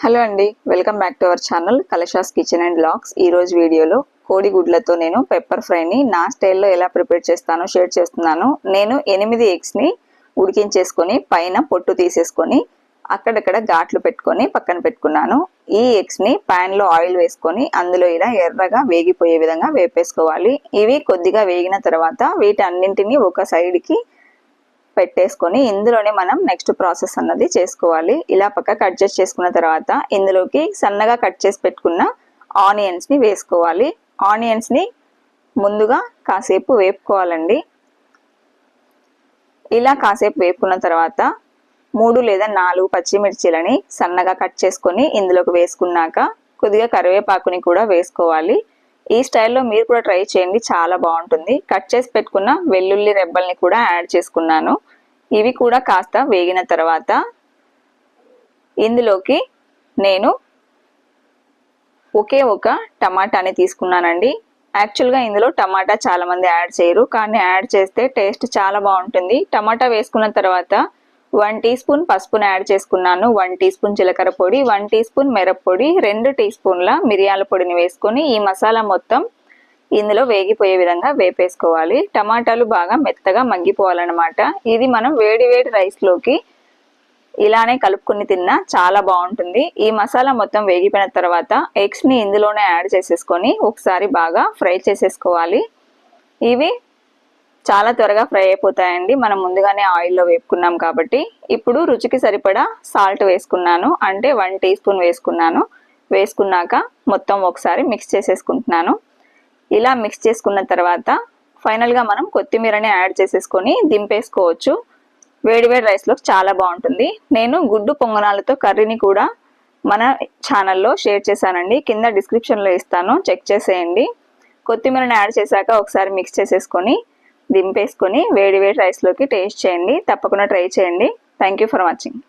Hello అండి welcome back to our channel Kalashas kitchen and blogs ఈరోజు వీడియోలో కోడిగుడ్లతో నేను పెప్పర్ ఫ్రైని నా స్టైల్లో ఎలా ప్రిపేర్ చేస్తానో షేర్ చేస్తున్నాను. నేను ఎనిమిది ఎగ్స్ని ఉడికించేసుకొని పైన పొట్టు తీసేసుకొని అక్కడక్కడ ఘాట్లు పెట్టుకొని పక్కన పెట్టుకున్నాను. ఈ ఎగ్స్ని ప్యాన్లో ఆయిల్ వేసుకొని అందులో ఇలా ఎర్రగా వేగిపోయే విధంగా వేపేసుకోవాలి. ఇవి కొద్దిగా వేగిన తర్వాత వీటన్నింటినీ ఒక సైడ్కి పెట్టేసుకొని ఇందులోనే మనం నెక్స్ట్ ప్రాసెస్ అన్నది చేసుకోవాలి. ఇలా పక్క కట్ చేసి చేసుకున్న తర్వాత ఇందులోకి సన్నగా కట్ చేసి పెట్టుకున్న ఆనియన్స్ని వేసుకోవాలి. ఆనియన్స్ని ముందుగా కాసేపు వేపుకోవాలండి. ఇలా కాసేపు వేపుకున్న తర్వాత మూడు లేదా నాలుగు పచ్చిమిర్చిలని సన్నగా కట్ చేసుకొని ఇందులోకి వేసుకున్నాక కొద్దిగా కరివేపాకుని కూడా వేసుకోవాలి. ఈ స్టైల్లో మీరు కూడా ట్రై చేయండి చాలా బాగుంటుంది. కట్ చేసి పెట్టుకున్న వెల్లుల్లి రెబ్బల్ని కూడా యాడ్ చేసుకున్నాను. ఇవి కూడా కాస్త వేగిన తర్వాత ఇందులోకి నేను ఒకే ఒక టమాటాని తీసుకున్నానండి. యాక్చువల్గా ఇందులో టమాటా చాలా మంది యాడ్ చేయరు కానీ యాడ్ చేస్తే టేస్ట్ చాలా బాగుంటుంది. టమాటా వేసుకున్న తర్వాత వన్ టీ స్పూన్ పసుపును యాడ్ చేసుకున్నాను. వన్ టీ స్పూన్ జీలకర్ర పొడి వన్ టీ స్పూన్ మిరప్పొడి రెండు టీ స్పూన్ల మిరియాల పొడిని వేసుకొని ఈ మసాలా మొత్తం ఇందులో వేగిపోయే విధంగా వేపేసుకోవాలి. టమాటాలు బాగా మెత్తగా మగ్గిపోవాలన్నమాట ఇది మనం వేడి వేడి రైస్లోకి ఇలానే కలుపుకుని తిన్నా చాలా బాగుంటుంది. ఈ మసాలా మొత్తం వేగిపోయిన తర్వాత ఎగ్స్ని ఇందులోనే యాడ్ చేసేసుకొని ఒకసారి బాగా ఫ్రై చేసేసుకోవాలి. ఇవి చాలా త్వరగా ఫ్రై అయిపోతాయండి. మనం ముందుగానే ఆయిల్లో వేపుకున్నాం కాబట్టి. ఇప్పుడు రుచికి సరిపడా సాల్ట్ వేసుకున్నాను. అంటే వన్ టీ స్పూన్ వేసుకున్నాను. వేసుకున్నాక మొత్తం ఒకసారి మిక్స్ చేసేసుకుంటున్నాను. ఇలా మిక్స్ చేసుకున్న తర్వాత ఫైనల్గా మనం కొత్తిమీరని యాడ్ చేసేసుకొని దింపేసుకోవచ్చు. వేడివేడి రైస్లో చాలా బాగుంటుంది. నేను గుడ్డు పొంగనాలతో కర్రీని కూడా మన ఛానల్లో షేర్ చేశానండి. కింద డిస్క్రిప్షన్లో ఇస్తాను. చెక్ చేసేయండి. కొత్తిమీరని యాడ్ చేశాక ఒకసారి మిక్స్ చేసేసుకొని దింపేసుకొని వేడి వేడి రైస్లోకి టేస్ట్ చేయండి. తప్పకుండా ట్రై చేయండి. Thank for watching